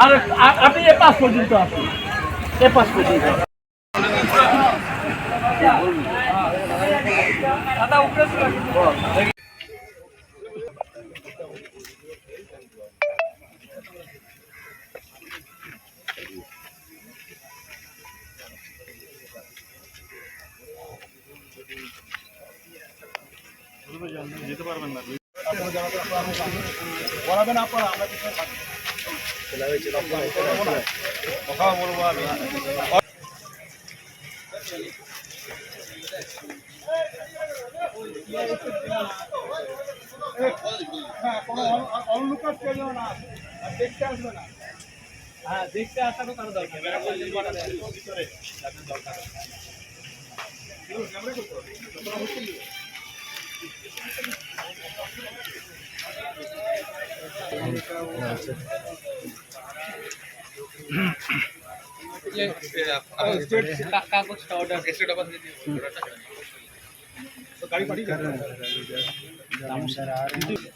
আর আ- আপনি এ পাশ পর্যন্ত আসুন এ পাশ পর্যন্ত পড়াবেন আপনারা আমরা কথা বলব আমি দেখতে আসবে না হ্যাঁ দেখতে আসারও কারও দরকার দরকার। ক্যামেরা করতে হবে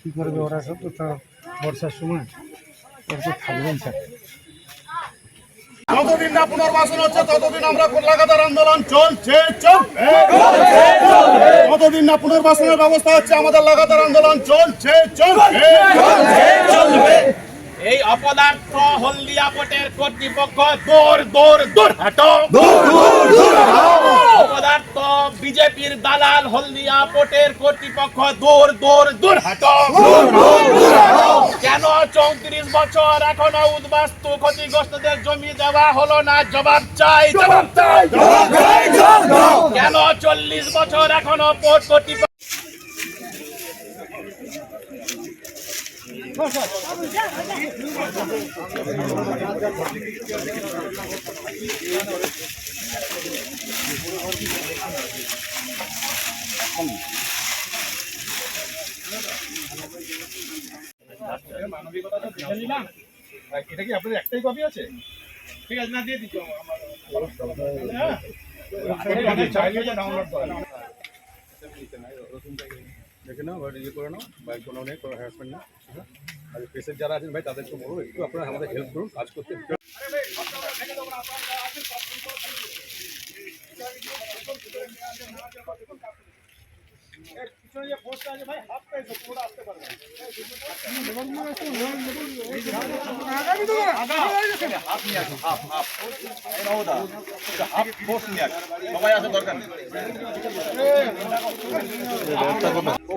কি করবে ওরা সব? তো বর্ষার সময়। ওরা তো থাকবেন স্যার। যতদিন না পুনর্বাসন হচ্ছে, ততদিন আমরা লাগাতার আন্দোলন চলছে, চলবে। যতদিন না পুনর্বাসনের ব্যবস্থা হচ্ছে, আমাদের লাগাতার আন্দোলন চলছে চলবে। এই অপদার্থ হলদিয়া পটের কর্তৃপক্ষ দৌড় দৌড় দৌড় হাটো অপদার্থ বিজেপির দালাল হলদিয়া পটের কর্তৃপক্ষ দৌড় দৌড় দৌড় হাটো কেন চৌত্রিশ বছর এখনও উদ্বাস্তু ক্ষতিগ্রস্তদের জমি দেওয়া হলো না? জবাব চাই জবাব চাই কেন চল্লিশ বছর এখনও পোর্ট কর্তৃপক্ষ এটা কি আপনাদের একটাই কপি আছে ঠিক আছে না দিয়ে দিচ্ছি চাইলে ডাউনলোড করেন দেখে নাও বা ইয়ে করে নাও বা কোনো নেই কোনো হ্যারাসমেন্ট না আর পেশেন্ট যারা আছেন ভাই, তাদেরকে বলব, একটু আপনারা আমাদের হেল্প করুন, কাজ করতে এটা ছোট বাচ্চা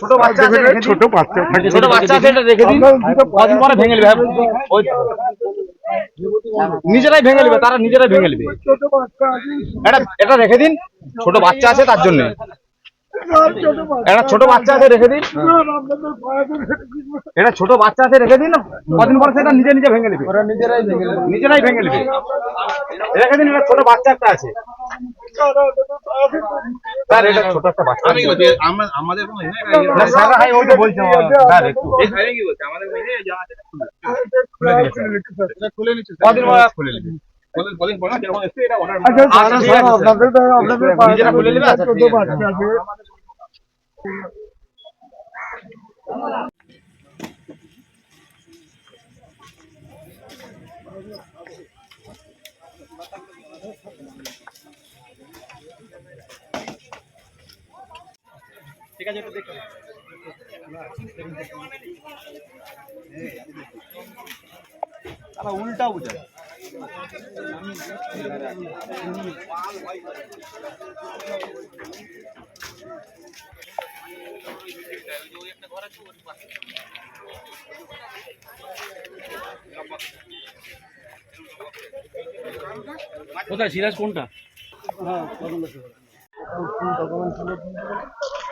ছোট বাচ্চা থাকে। ছোট বাচ্চা আছে এটা রেখে দিন। কদিন পরে ভেঙে নেবে? নিজেরাই ভেঙে নেবে তারা নিজেরাই ভেঙে নেবে। ছোট এটা এটা রেখে দিন ছোট বাচ্চা আছে তার জন্য। ছোট বাচ্চা এটা ছোট বাচ্চা আছে রেখে দিন। এটা ছোট বাচ্চা আছে রেখে দিন। কদিন পরে সেটা নিজে নিজে ভেঙে নেবে। নিজেরাই ভেঙে নেবে। নিজেরাই ভেঙে নেবে রেখে দিন এটা ছোট বাচ্চা একটা আছে। স্যার এটা ছোট একটা বাচ্চা আমি বলছি আমাদের কোনো ইয়ে না স্যার ভাই ওই তো বলছে স্যার একটু। এই ভাই কি বলছে? আমাদের কোনো ইয়ে যা আছে খুলে এটা খুলে নিচ্ছে কদিন পরে? খুলে নিচ্ছে। কদিন কদিন পর না যেরকম এসছে এটা অর্ডার আচ্ছা আচ্ছা, ঠিক স্যার আছে, স্যার। আপনাদের আপনাদের পায়ে নিজেরা বলে নেবে? আচ্ছা, ছোট ঠিক আছে। একটু দেখুন তারা উল্টা বুঝায়। কোথায় সিরাজ কোনটা? হ্যাঁ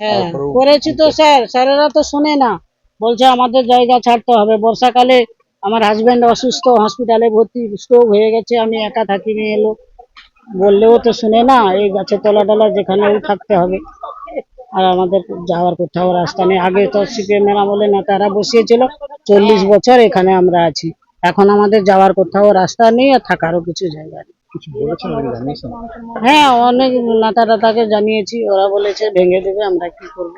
হ্যাঁ করেছি তো স্যার স্যারেরা তো শোনে না। বলছে আমাদের জায়গা ছাড়তে হবে। বর্ষাকালে আমার হাজবেন্ড অসুস্থ হসপিটালে ভর্তি স্ট্রোক হয়ে গেছে আমি একা থাকি নিয়ে এলো। বললেও তো শুনে না এই গাছের তলা টলা যেখানেও থাকতে হবে। আর আমাদের যাওয়ার কোথাও রাস্তা নেই। আগে তো সিপিএম এর আমলে নেতারা বসিয়েছিল চল্লিশ বছর এখানে আমরা আছি। এখন আমাদের যাওয়ার কোথাও রাস্তা নেই আর থাকারও কিছু জায়গা নেই। হ্যাঁ অনেক নেতা টাতাকে জানিয়েছি ওরা বলেছে ভেঙে দেবে আমরা কি করব?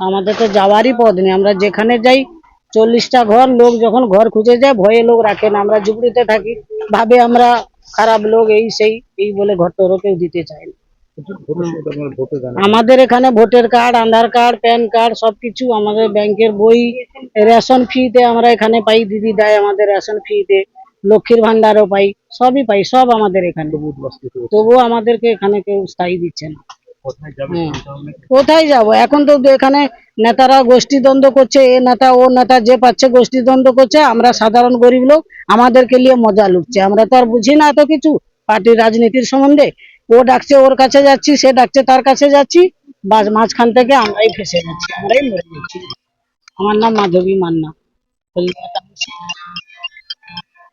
আমাদের তো যাওয়ারই পথ নেই আমরা যেখানে যাই চল্লিশটা ঘর লোক যখন ঘর খুঁজে যায় ভয়ে লোক রাখে না আমরা ঝুপড়িতে থাকি ভাবে আমরা খারাপ লোক এই সেই এই বলে ঘর টরও কেউ দিতে চায় না। আমাদের এখানে voter card Aadhaar card PAN card সবকিছু আমাদের ব্যাংকের বই রেশন ফ্রিতে আমরা এখানে পাই দিদি দেয় আমাদের রেশন ফ্রিতে লক্ষ্মীর ভান্ডারও পাই সবই পাই সব আমাদের এখানে। তবুও আমাদেরকে এখানে কেউ স্থায়ী দিচ্ছে না। কোথায় যাব এখন তো এখানে নেতারা গোষ্ঠীদ্বন্দ্ব করছে এ নেতা ও নেতা যে পাচ্ছে গোষ্ঠীদ্বন্দ্ব করছে আমরা সাধারণ গরিব লোক আমাদেরকে নিয়ে মজা লুটছে। আমরা তো আর বুঝি না এত কিছু পার্টির রাজনীতির সম্বন্ধে। ও ডাকছে ওর কাছে যাচ্ছি সে ডাকছে তার কাছে যাচ্ছি বাস মাঝখান থেকে আমরাই ফেসে যাচ্ছি আমরাই মরে যাচ্ছি। আমার নাম মাধবী Manna.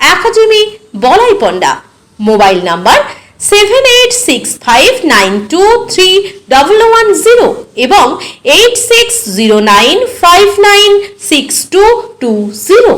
academy Balaipanda mobile number seven eight six five nine two three double one zero এবং eight six zero nine five nine six two two zero